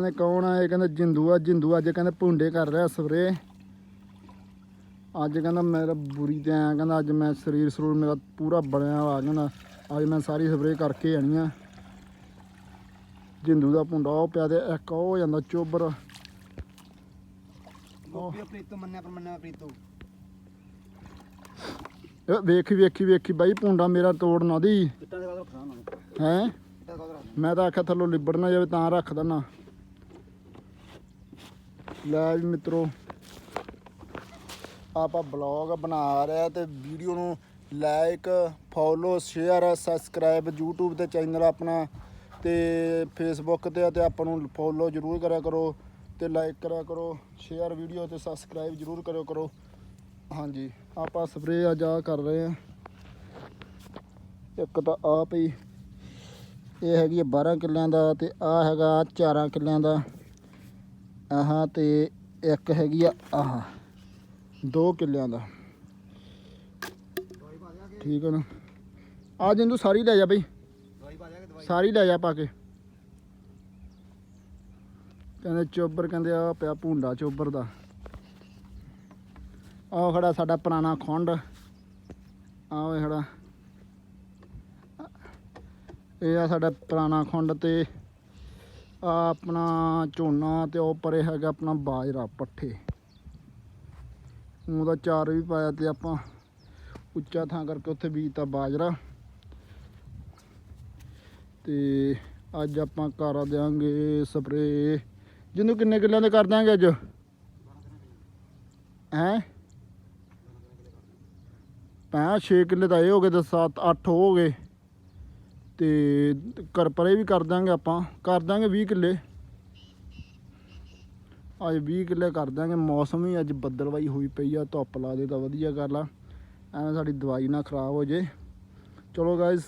ਕਹਿੰਦੇ ਕੌਣ ਆ? ਇਹ ਕਹਿੰਦੇ ਜਿੰਦੂ ਆ ਜਿੰਦੂ ਅੱਜ ਕਹਿੰਦੇ ਭੁੰਡੇ ਕਰ ਰਿਹਾ ਸਪਰੇ ਅੱਜ ਕਹਿੰਦਾ ਮੇਰਾ ਬੁਰੀ ਤੇ ਆਇਆ ਕਹਿੰਦਾ ਅੱਜ ਮੈਂ ਸਰੀਰ ਸਰੂਰ ਮੇਰਾ ਪੂਰਾ ਬਣਿਆ ਆ ਕਹਿੰਦਾ ਅੱਜ ਮੈਂ ਸਾਰੀ ਸਪਰੇ ਕਰਕੇ ਆਣੀ ਆ। ਜਿੰਦੂ ਦਾ ਭੁੰਡਾ ਉਹ ਪਿਆ ਤੇ ਇੱਕ ਉਹ ਹੋ ਜਾਂਦਾ ਚੋਬਰ। ਗੋਪੀ ਪ੍ਰੀਤੋ ਮੰਨਿਆ ਪਰ ਮੰਨਿਆ ਪ੍ਰੀਤੋ। ਇਹ ਵੇਖੀ ਵੇਖੀ ਵੇਖੀ ਬਾਈ ਭੁੰਡਾ ਮੇਰਾ ਤੋੜ ਨਾ ਦੀ। ਕਿੱਟਾਂ ਦੇ ਬਾਅਦ ਰੱਖਣਾ ਉਹਨਾਂ ਨੂੰ। ਹੈ? ਮੈਂ ਤਾਂ ਆਖਿਆ ਥੱਲੋਂ ਲਿਬੜ ਨਾ ਜਾਵੇ ਤਾਂ ਰੱਖ ਦਣਾ ਲੈ ਵੀ ਮਿੱਤਰੋ, ਆਪਾਂ ਬਲੌਗ ਬਣਾ ਰਹੇ ਆ ਤੇ ਵੀਡੀਓ ਨੂੰ like follow share subscribe YouTube ਤੇ ਚੈਨਲ ਆਪਣਾ ਤੇ Facebook ਤੇ ਆ ਤੇ ਆਪਾਂ ਨੂੰ ਫੋਲੋ ਜਰੂਰ ਕਰਿਆ ਕਰੋ ਤੇ ਲਾਈਕ ਕਰਿਆ ਕਰੋ ਸ਼ੇਅਰ ਵੀਡੀਓ ਤੇ ਸਬਸਕ੍ਰਾਈਬ ਜਰੂਰ ਕਰਿਆ ਕਰੋ। ਹਾਂਜੀ, ਆਪਾਂ ਸਪਰੇਅ ਅੱਜ ਆ ਕਰ ਰਹੇ ਆ ਇੱਕ ਤਾਂ ਆ ਪਈ, ਇਹ ਹੈਗੀ ਆ 12 ਕਿੱਲਿਆਂ ਦਾ ਤੇ ਆ ਹੈਗਾ 4 ਕਿੱਲਿਆਂ ਦਾ। ਆਹ ਤੇ ਇੱਕ ਹੈਗੀ ਆ ਆਹ, ਦੋ ਕਿੱਲਿਆਂ ਦਾ। ਠੀਕ ਹੈ ਨਾ? ਆ ਜਿੰਦੂ ਸਾਰੀ ਲੈ ਜਾ ਬਈ। ਸਾਰੀ ਲੈ ਜਾ ਪਾ ਕੇ। ਕਹਿੰਦੇ ਚੋਬਰ, ਕਹਿੰਦੇ ਆ ਪਿਆ ਭੁੰਡਾ ਚੋਬਰ ਦਾ। ਆਹ ਖੜਾ ਸਾਡਾ ਪੁਰਾਣਾ ਖੁੰਡ। ਆਹ ਵੇ ਖੜਾ। ਇਹ ਆ ਸਾਡਾ ਪੁਰਾਣਾ ਖੁੰਡ ਤੇ ਆਪਣਾ ਝੋਨਾ ਤੇ ਉਹ ਪਰੇ ਹੈਗਾ ਆਪਣਾ ਬਾਜਰਾ, ਪੱਠੇ। ਉਹਦਾ ਚਾਰ ਵੀ ਪਾਇਆ ਤੇ ਆਪਾਂ ਉੱਚਾ ਥਾਂ ਕਰਕੇ ਉੱਥੇ ਬੀਜਤਾ ਬਾਜਰਾ। ਤੇ ਅੱਜ ਆਪਾਂ ਕਰ ਦਿਆਂਗੇ ਸਪਰੇ ਜਿਹਨੂੰ ਕਿੰਨੇ ਕਿੱਲਿਆਂ ਦੇ ਕਰ ਦਿਆਂਗੇ ਅੱਜ? ਹੈ? ਪਾ 6 ਕਿੱਲੇ ਤਾਂ ਇਹ ਹੋ ਗਏ ਤੇ 7 8 ਹੋ ਗਏ। ਤੇ ਕਰ ਪਰੇ ਵੀ ਕਰ ਦਾਂਗੇ ਆਪਾਂ। ਕਰ ਦਾਂਗੇ 20 ਕਿੱਲੇ। ਅੱਜ 20 ਕਿੱਲੇ ਕਰ ਦਾਂਗੇ ਮੌਸਮ ਹੀ ਅੱਜ ਬੱਦਲਵਾਈ ਹੋਈ ਪਈ ਆ, ਧੁੱਪ ਲਾ ਦੇ ਤਾਂ ਵਧੀਆ ਗੱਲ ਆ। ਐਵੇਂ ਸਾਡੀ ਦਵਾਈ ਨਾ ਖਰਾਬ ਹੋ ਜੇ। ਚਲੋ ਗਾਇਸ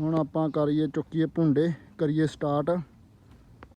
ਹੁਣ ਆਪਾਂ ਕਰੀਏ, ਚੁੱਕੀਏ ਭੁੰਡੇ, ਕਰੀਏ ਸਟਾਰਟ